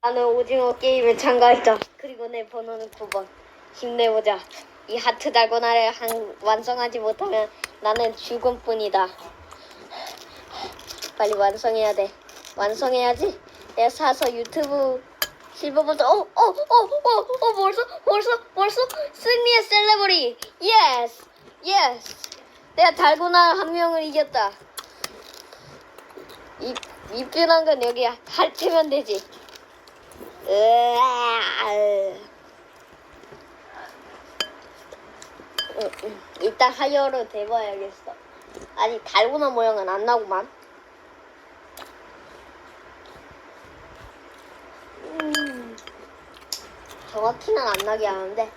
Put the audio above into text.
나는 오징어 게임에 참가했다. 그리고 내 번호는 9번. 힘내보자. 이 하트 달고나를 한, 완성하지 못하면 나는 죽음뿐이다. 빨리 완성해야 돼. 완성해야지. 내가 사서 유튜브 실버버튼 어, 어, 어, 어, 어, 벌써, 벌써, 벌써 승리의 셀레버리. 예스, 예스. 내가 달고나 한 명을 이겼다. 이, 이편한 건 여기 핥으면 되지. 응. 이따 하이어로 대봐야겠어. 아니 달고나 모양은 안 나구만. 음, 정확히는 안 나게 하는데